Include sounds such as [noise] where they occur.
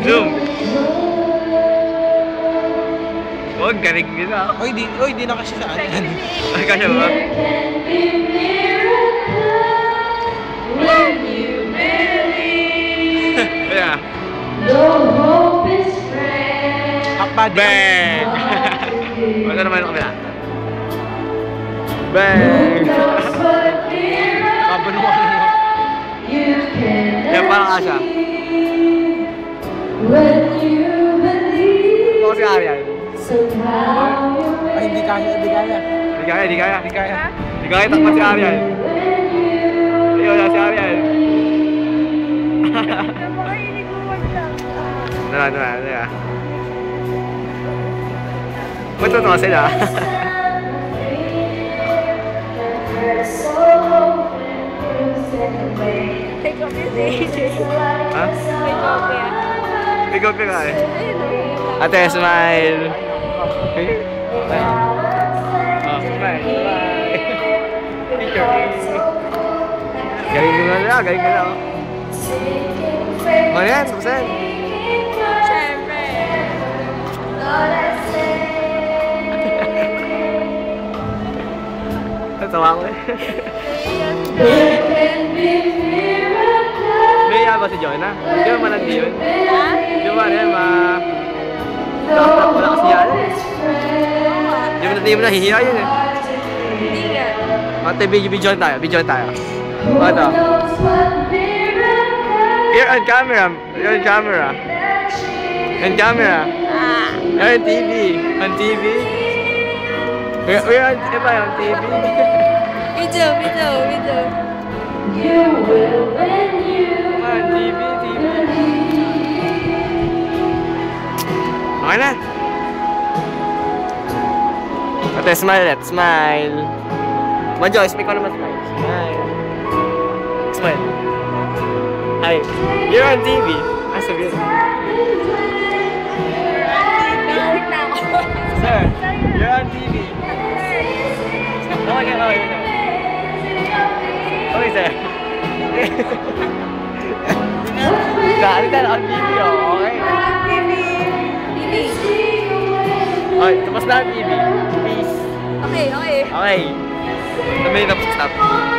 Zoom. Oh, galing nila. Oy, di, oy, di na kasi sa yan. Ay, ba? Body. Bang! [laughs] Wala naman yung kabila. Bang! Kabanuan mo. Yan parang asa. Ito si Ariel. Ay, hindi kaya, hindi kaya. Di kaya, di kaya. Hindi kaya. Di kaya takpan si Ariel. Ayun na si Ariel. Ano, ano, ano, ano. Matutuwa sila. Take off your day. [laughs] Ha? Take off ya. Big up, big eye. Ate, smile. Oh, smile. Galing ko na na, galing ko na. Oh. Ano yan? Saan? Siyempre. Natawa ko. [laughs] masih join ah dia mana nanti join coba deh mah daftar pulang sih aja dia bener dia bener hihi aja nih Mati bi bi join tayo, bi join tayo. Ano? You're on camera. You're on camera. On camera. You're on TV. On TV. We're, we're on, am I on TV? video, video, video. You will win. Okay na. Ate, smile ulit. Smile. Majoy, speak ko naman smile. Smile. Smile. Hi. You're on TV. Ah, na ako. Sir, you're on TV. Okay, okay, okay. Okay, sir. [laughs] Dahil na on TV, oh. Okay. Tapos na ang TV. Peace. Okay, okay. Okay. Sabihin na stop.